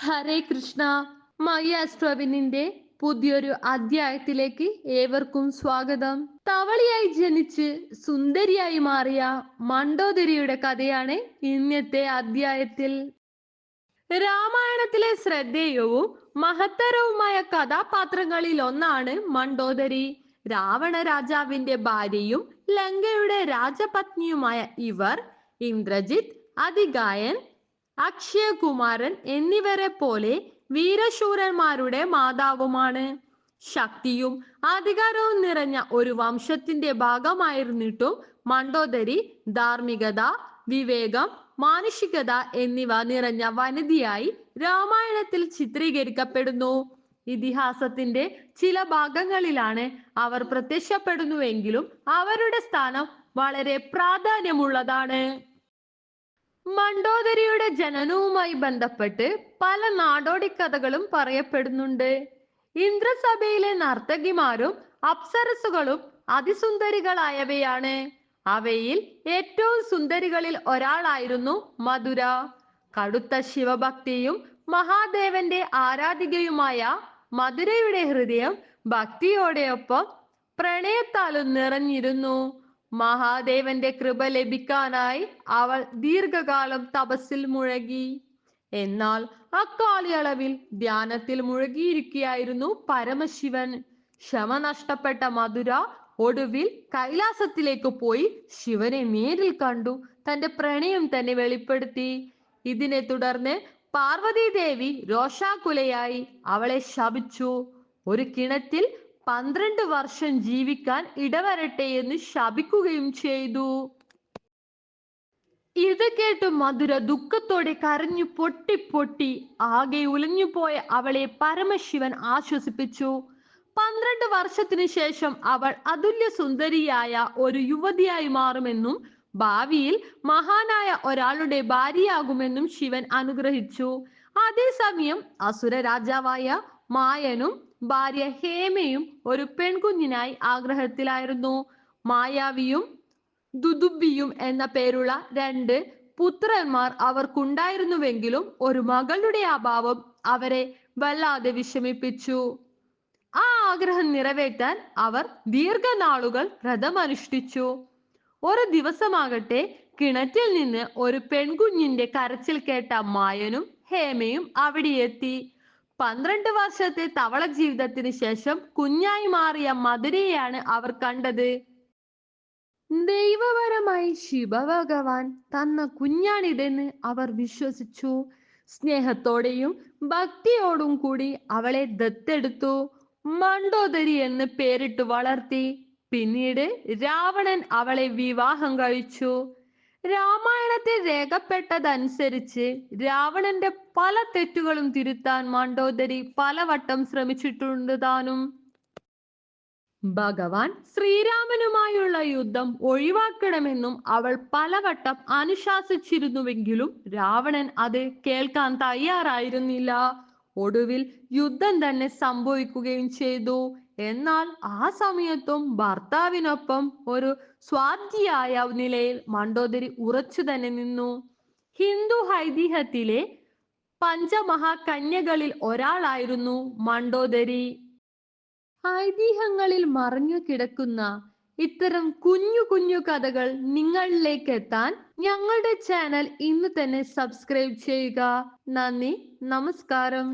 ഹരേ Krishna. My അസ്ട്രോവിനിന്റെ പുതിയൊരു അധ്യായത്തിലേക്ക് ഏവർക്കും സ്വാഗതം. തവളിയായി ജനിച്ച് സുന്ദരിയായി മാറിയ മണ്ടോദരിയുടെ കഥയാണ് ഇന്നത്തെ അധ്യായത്തിൽ. രാമായണത്തിലെ ശ്രദ്ധേയവും മഹത്തരവുമായ കഥാപാത്രങ്ങളിൽ ഒന്നാണ് മണ്ടോദരി. രാവണ രാജാവിന്റെ ഭാര്യയും ലങ്കയുടെ രാജപത്നിയുമായ ഇവർ ഇന്ദ്രജിത് അതികായൻ അക്ഷയകുമാരൻ എന്നിവരെ പോലെ വീരശൂരന്മാരുടെ മാതാവുമാണ്. ശക്തിയും അധികാരവും നിറഞ്ഞ ഒരു വംശത്തിന്റെ ഭാഗമായിരുന്നിട്ടും മണ്ടോദരി ധാർമ്മികത വിവേകം മാനുഷികത എന്നിവ നിറഞ്ഞ വനിതയായി രാമായണത്തിൽ ചിത്രീകരിക്കപ്പെടുന്നു. ഇതിഹാസത്തിന്റെ ചില ഭാഗങ്ങളിലാണ് അവർ പ്രത്യക്ഷപ്പെടുന്നുവെങ്കിലും അവരുടെ സ്ഥാനം വളരെ പ്രാധാന്യമുള്ളതാണ്. മണ്ടോദരിയുടെ ജനനവുമായി ബന്ധപ്പെട്ട് പല നാടോടി കഥകളും പറയപ്പെടുന്നുണ്ട്. ഇന്ദ്രസഭയിലെ നർത്തകിമാരും അപ്സരസുകളും അതിസുന്ദരികളായവയാണ്. അവയിൽ ഏറ്റവും സുന്ദരികളിൽ ഒരാളായിരുന്നു മധുര. കടുത്ത ശിവഭക്തിയും മഹാദേവന്റെ ആരാധികയുമായ മധുരയുടെ ഹൃദയം ഭക്തിയോടെയൊപ്പം പ്രണയത്താലും നിറഞ്ഞിരുന്നു. മഹാദേവന്റെ കൃപ ലഭിക്കാനായി അവൾ ദീർഘകാലം തപസ്സിൽ മുഴകി. എന്നാൽ അക്കാലയളവിൽ ധ്യാനത്തിൽ മുഴുകിയിരിക്കുകയായിരുന്നു പരമശിവൻ. ക്ഷമ നഷ്ടപ്പെട്ട മധുര ഒടുവിൽ കൈലാസത്തിലേക്ക് പോയി ശിവനെ നേരിൽ കണ്ടു. തന്റെ പ്രണയം തന്നെ വെളിപ്പെടുത്തി. ഇതിനെ തുടർന്ന് പാർവതീദേവി രോഷാകുലയായി അവളെ ശപിച്ചു. ഒരു കിണറ്റിൽ പന്ത്രണ്ട് വർഷം ജീവിക്കാൻ ഇടവരട്ടെ എന്ന് ശപിക്കുകയും ചെയ്തു. ഇത് കേട്ട് മധുര ദുഃഖത്തോടെ കരഞ്ഞു പൊട്ടി പൊട്ടി ആകെ ഉലഞ്ഞുപോയ അവളെ പരമശിവൻ ആശ്വസിപ്പിച്ചു. പന്ത്രണ്ട് വർഷത്തിനു ശേഷം അവൾ അതുല്യ സുന്ദരിയായ ഒരു യുവതിയായി മാറുമെന്നും ഭാവിയിൽ മഹാനായ ഒരാളുടെ ഭാര്യയാകുമെന്നും ശിവൻ അനുഗ്രഹിച്ചു. അതേസമയം അസുര രാജാവായ മായനും ഭാര്യ ഹേമയും ഒരു പെൺകുഞ്ഞിനായി ആഗ്രഹത്തിലായിരുന്നു. മായാവിയും ദുദുബിയും എന്ന പേരുള്ള രണ്ട് പുത്രന്മാർ അവർക്കുണ്ടായിരുന്നുവെങ്കിലും ഒരു മകളുടെ അഭാവം അവരെ വല്ലാതെ വിഷമിപ്പിച്ചു. ആ ആഗ്രഹം നിറവേറ്റാൻ അവർ ദീർഘനാളുകൾ വ്രതമനുഷ്ഠിച്ചു. ഒരു ദിവസമാകട്ടെ കിണറ്റിൽ നിന്ന് ഒരു പെൺകുഞ്ഞിന്റെ കരച്ചിൽ കേട്ട മായനും ഹേമയും അവിടെ എത്തി പന്ത്രണ്ട് വർഷത്തെ തവള ജീവിതത്തിന് ശേഷം കുഞ്ഞായി മാറിയ മധുരയെയാണ് അവർ കണ്ടത്. ദൈവപരമായി ശിവഭഗവാൻ തന്ന കുഞ്ഞാണിതെന്ന് അവർ വിശ്വസിച്ചു. സ്നേഹത്തോടെയും ഭക്തിയോടും കൂടി അവളെ ദത്തെടുത്തു. മണ്ടോദരി എന്ന് പേരിട്ട് വളർത്തി. പിന്നീട് രാവണൻ അവളെ വിവാഹം കഴിച്ചു. രാമായണത്തിൽ രേഖപ്പെട്ടതനുസരിച്ച് രാവണന്റെ പല തെറ്റുകളും തിരുത്താൻ മണ്ടോദരി പലവട്ടം ശ്രമിച്ചിട്ടുണ്ട് താനും. ഭഗവാൻ ശ്രീരാമനുമായുള്ള യുദ്ധം ഒഴിവാക്കണമെന്നും അവൾ പലവട്ടം അനുശാസിച്ചിരുന്നുവെങ്കിലും രാവണൻ അത് കേൾക്കാൻ തയ്യാറായിരുന്നില്ല. ഒടുവിൽ യുദ്ധം തന്നെ സംഭവിക്കുകയും ചെയ്തു. എന്നാൽ ആ സമയത്തും ഭർത്താവിനൊപ്പം ഒരു സ്വാധിയായ നിലയിൽ മണ്ടോദരി ഉറച്ചു തന്നെ നിന്നു. ഹിന്ദു ഐതിഹ്യത്തിലെ പഞ്ചമഹാകന്യകളിൽ ഒരാളായിരുന്നു മണ്ടോദരി. ഐതിഹ്യങ്ങളിൽ മറഞ്ഞു കിടക്കുന്ന ഇത്തരം കുഞ്ഞു കുഞ്ഞു കഥകൾ നിങ്ങളിലേക്ക് എത്താൻ ഞങ്ങളുടെ ചാനൽ ഇന്ന് തന്നെ സബ്സ്ക്രൈബ് ചെയ്യുക. നന്ദി നമസ്കാരം.